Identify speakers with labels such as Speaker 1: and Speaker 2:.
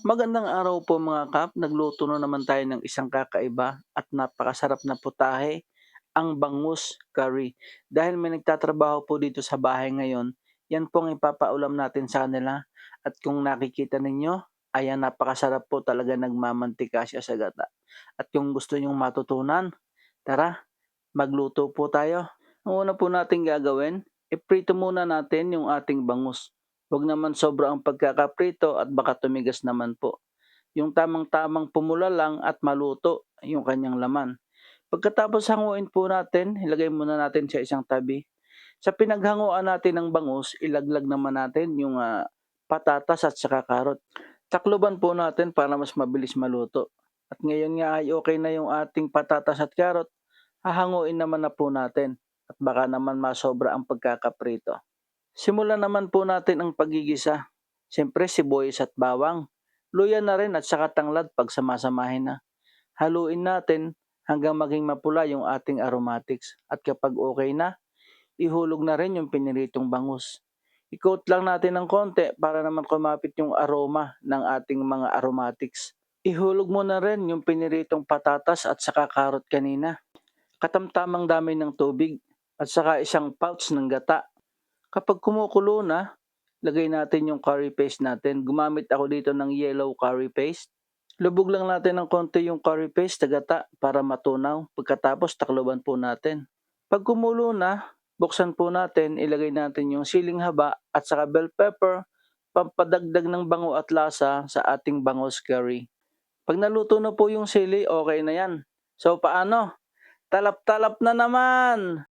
Speaker 1: Magandang araw po mga kap. Nagluto na naman tayo ng isang kakaiba at napakasarap na putahe, ang bangus curry. Dahil may nagtatrabaho po dito sa bahay ngayon, yan po ang ipapaulam natin sa kanila. At kung nakikita ninyo, ayan napakasarap po talaga nagmamantika siya sa gata. At kung gusto nyong matutunan, tara, magluto po tayo. Ang una po natin gagawin, iprito muna natin yung ating bangus. Huwag naman sobra ang pagkakaprito at baka tumigas naman po. Yung tamang-tamang pumula lang at maluto yung kanyang laman. Pagkatapos hanguin po natin, ilagay muna natin sa isang tabi. Sa pinaghanguan natin ng bangus, ilaglag naman natin yung ah, patatas at saka karot. Takloban po natin para mas mabilis maluto. At ngayon nga ay okay na yung ating patatas at karot, hahanguin naman na po natin at baka naman masobra ang pagkakaprito. Simulan naman po natin ang pagigisa. Siyempre sibuyas at bawang. Luya na rin at saka tanglad pag samasamahin na. Haluin natin hanggang maging mapula yung ating aromatics. At kapag okay na, ihulog na rin yung piniritong bangus. I-coat lang natin ng konti para naman kumapit yung aroma ng ating mga aromatics. Ihulog mo na rin yung piniritong patatas at saka karot kanina. Katamtamang dami ng tubig at saka isang pouch ng gata Kapag kumukulo na, lagay natin yung curry paste natin. Gumamit ako dito ng yellow curry paste. Lubog lang natin ng konti yung curry paste sa gata para matunaw. Pagkatapos takloban po natin. Pag kumulo na, buksan po natin, ilagay natin yung siling haba at saka bell pepper, pampadagdag ng bango at lasa sa ating bangos curry. Pag naluto na po yung sili, okay na yan. So paano? Talap-talap na naman!